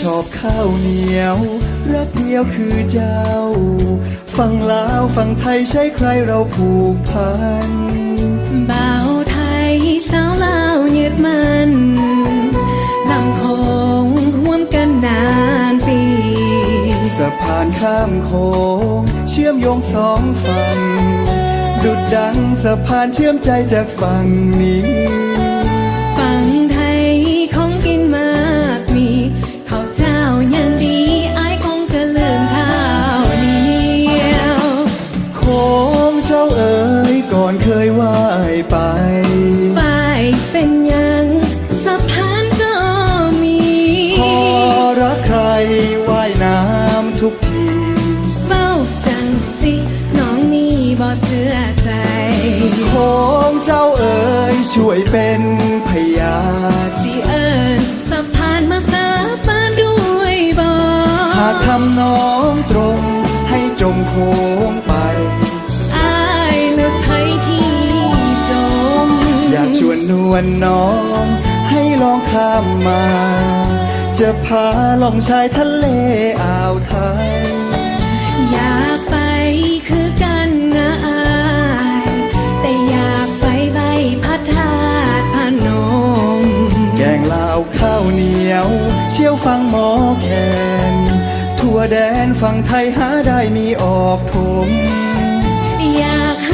ชอบข้าวเหนียว รักเดียวคือเจ้าฝั่งลาวฝั่งไทยใช้ใครเราผูกพันบ่าวไทยสาวลาวยึดมันลำโคงห่วมกันนานปี สะพานข้ามโค้งเชื่อมโยงสองฝั่งดุดดังสะพานเชื่อมใจจากฝั่งนี้ ว่ายน้ำทุกทีเฝ้าจังสิน้องนี่บ่เสื้อใจโค้งเจ้าเอ๋ยช่วยเป็นพยานสิเอิญสะพานมาสาบานด้วยบ่หากทำน้องตรงให้จมโค้งไป อายเลือกไผที่จม อยากชวนนวลน้องให้ลองข้ามมา จะพาล่องชายทะเลอ่าวไทย อยากไปคือกันนะอายแต่อยากไปใบพัดธาตุพนม แกงลาวข้าวเหนียว เชี่ยวฟังหมอแคนทั่วแดนฝั่งไทยหาได้มีออกถมอยากหา